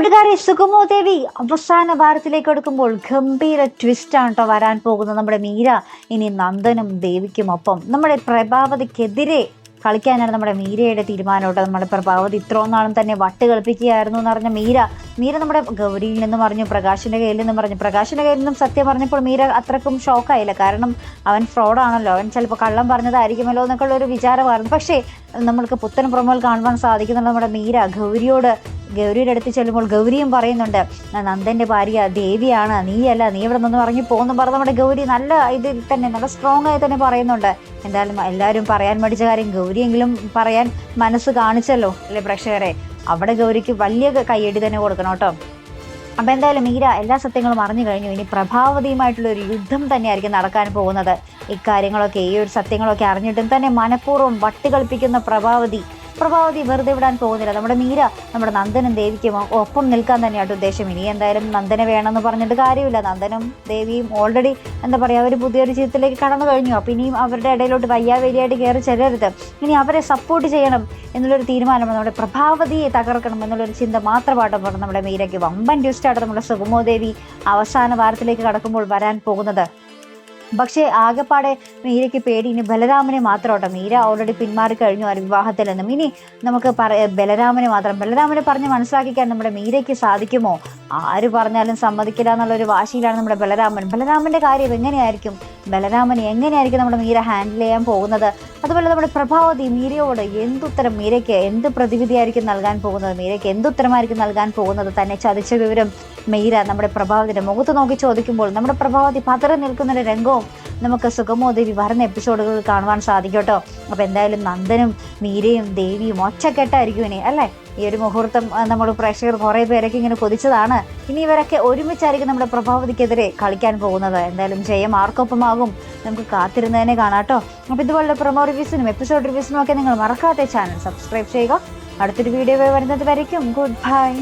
കൂട്ടുകാരെ സുഗമോ ദേവി അവസാന വാരത്തിലേക്ക് എടുക്കുമ്പോൾ ഗംഭീര ട്വിസ്റ്റാണ് കേട്ടോ വരാൻ പോകുന്നത് നമ്മുടെ മീര ഇനി നന്ദനും ദേവിക്കും ഒപ്പം നമ്മുടെ പ്രഭാവതിക്കെതിരെ കളിക്കാനാണ് നമ്മുടെ മീരയുടെ തീരുമാനം കേട്ടോ നമ്മുടെ പ്രഭാവതി ഇത്രയും നാളും തന്നെ വട്ട് കളിപ്പിക്കുകയായിരുന്നു എന്ന് പറഞ്ഞ മീര മീര നമ്മുടെ ഗൗരിയിൽ നിന്നും പറഞ്ഞു പ്രകാശിന്റെ കയ്യിൽ നിന്നും പറഞ്ഞു പ്രകാശിന്റെ കയ്യിൽ നിന്നും സത്യം പറഞ്ഞപ്പോൾ മീര അത്രക്കും ഷോക്കായില്ല കാരണം അവൻ ഫ്രോഡാണല്ലോ അവൻ ചിലപ്പോൾ കള്ളം പറഞ്ഞതായിരിക്കുമല്ലോ എന്നൊക്കെയുള്ള ഒരു വിചാരമായിരുന്നു. പക്ഷേ നമ്മൾക്ക് പുത്തൻ പ്രൊമോയിൽ കാണുവാൻ സാധിക്കുന്നുള്ള നമ്മുടെ മീര. ഗൗരിയോട് ഗൗരിയുടെ അടുത്ത് ചെല്ലുമ്പോൾ ഗൗരിയും പറയുന്നുണ്ട് നന്ദന്റെ ഭാര്യ ദേവിയാണ്. നീയല്ല നീ ഇവിടെ നിന്ന് ഇറങ്ങി പോകുന്നു പറഞ്ഞ് നമ്മുടെ ഗൗരി നല്ല ഇതിൽ തന്നെ നല്ല സ്ട്രോങ് ആയി തന്നെ പറയുന്നുണ്ട്. എന്തായാലും എല്ലാവരും പറയാൻ മടിച്ച കാര്യം ഗൗരിയെങ്കിലും പറയാൻ മനസ്സ് കാണിച്ചല്ലോ അല്ലേ പ്രേക്ഷകരെ? അവിടെ ഗൗരിക്ക് വലിയ കയ്യടി തന്നെ കൊടുക്കണം കേട്ടോ. അപ്പം എന്തായാലും മീര എല്ലാ സത്യങ്ങളും അറിഞ്ഞു കഴിഞ്ഞു. ഇനി പ്രഭാവതിയുമായിട്ടുള്ള ഒരു യുദ്ധം തന്നെയായിരിക്കും നടക്കാൻ പോകുന്നത്. ഇക്കാര്യങ്ങളൊക്കെ ഈ ഒരു സത്യങ്ങളൊക്കെ അറിഞ്ഞിട്ടും തന്നെ മനഃപൂർവം വട്ടുകളിപ്പിക്കുന്ന പ്രഭാവതി പ്രഭാവതി വെറുതെ വിടാൻ പോകുന്നില്ല. നമ്മുടെ മീര നമ്മുടെ നന്ദനും ദേവിക്കും ഒപ്പം നിൽക്കാൻ തന്നെയായിട്ട് ഉദ്ദേശം. ഇനി എന്തായാലും നന്ദനെ വേണമെന്ന് പറഞ്ഞിട്ട് കാര്യമില്ല. നന്ദനും ദേവിയും ഓൾറെഡി എന്താ പറയുക അവർ പുതിയൊരു ജീവിതത്തിലേക്ക് കടന്നു കഴിഞ്ഞു. അപ്പോൾ ഇനിയും അവരുടെ ഇടയിലോട്ട് വയ്യാവേലിയായിട്ട് കയറി ചെല്ലരുത്. ഇനി അവരെ സപ്പോർട്ട് ചെയ്യണം എന്നുള്ളൊരു തീരുമാനമാണ് നമ്മുടെ പ്രഭാവതിയെ തകർക്കണം എന്നുള്ളൊരു ചിന്ത മാത്രമായിട്ട് പറഞ്ഞു നമ്മുടെ മീരയ്ക്ക് വമ്പൻ ട്വിസ്റ്റായിട്ട് നമ്മുടെ സുഗമോ ദേവി അവസാന വാരത്തിലേക്ക് കടക്കുമ്പോൾ വരാൻ പോകുന്നത്. പക്ഷേ ആകെപ്പാടെ മീരയ്ക്ക് പേടി. ഇനി ബലരാമനെ മാത്രം മീര ഓൾറെഡി പിന്മാറി കഴിഞ്ഞു ആ വിവാഹത്തിൽ നിന്നും. ഇനി നമുക്ക് പറ ബലരാമനെ മാത്രം ബലരാമനെ പറഞ്ഞ് മനസ്സിലാക്കിക്കാൻ നമ്മുടെ മീരയ്ക്ക് സാധിക്കുമോ? ആര് പറഞ്ഞാലും സമ്മതിക്കില്ല എന്നുള്ളൊരു വാശിയിലാണ് നമ്മുടെ ബലരാമൻ. ബലരാമന്റെ കാര്യം എങ്ങനെയായിരിക്കും? ബലരാമൻ എങ്ങനെയായിരിക്കും നമ്മുടെ മീര ഹാൻഡിൽ ചെയ്യാൻ പോകുന്നത്? അതുപോലെ നമ്മുടെ പ്രഭാവതി മീരയോട് എന്തുത്തരം മീരയ്ക്ക് എന്ത് പ്രതിവിധിയായിരിക്കും നൽകാൻ പോകുന്നത്? മീരയ്ക്ക് എന്തുത്തരമായിരിക്കും നൽകാൻ പോകുന്നത്? തന്നെ ചതിച്ച വിവരം മീര നമ്മുടെ പ്രഭാവതിയുടെ മുഖത്ത് നോക്കി ചോദിക്കുമ്പോൾ നമ്മുടെ പ്രഭാവതി പതറി നിൽക്കുന്ന ഒരു രംഗവും നമുക്ക് സുഗമോ ദേവി വരുന്ന എപ്പിസോഡുകൾ കാണുവാൻ സാധിക്കും കേട്ടോ അപ്പോൾ എന്തായാലും നന്ദനും മീരയും ദേവിയും ഒച്ചക്കെട്ടായിരിക്കും ഇനി അല്ലേ? ഈ ഒരു മുഹൂർത്തം നമ്മൾ പ്രേക്ഷകർ കുറേ പേരൊക്കെ ഇങ്ങനെ കൊതിച്ചതാണ്. ഇനി ഇവരൊക്കെ ഒരുമിച്ചായിരിക്കും നമ്മുടെ പ്രഭാവതിക്കെതിരെ കളിക്കാൻ പോകുന്നത്. എന്തായാലും ജയം ആർക്കൊപ്പമാകും. നമുക്ക് കാത്തിരുന്നതിനെ കാണാം കേട്ടോ അപ്പോൾ ഇതുപോലുള്ള പ്രൊമോ റിവ്യൂസിനും എപ്പിസോഡ് റിവ്യൂസിനും ഒക്കെ നിങ്ങൾ മറക്കാത്ത ചാനൽ സബ്സ്ക്രൈബ് ചെയ്യുക. അടുത്തൊരു വീഡിയോ വരുന്നത് വരയ്ക്കും. Good bye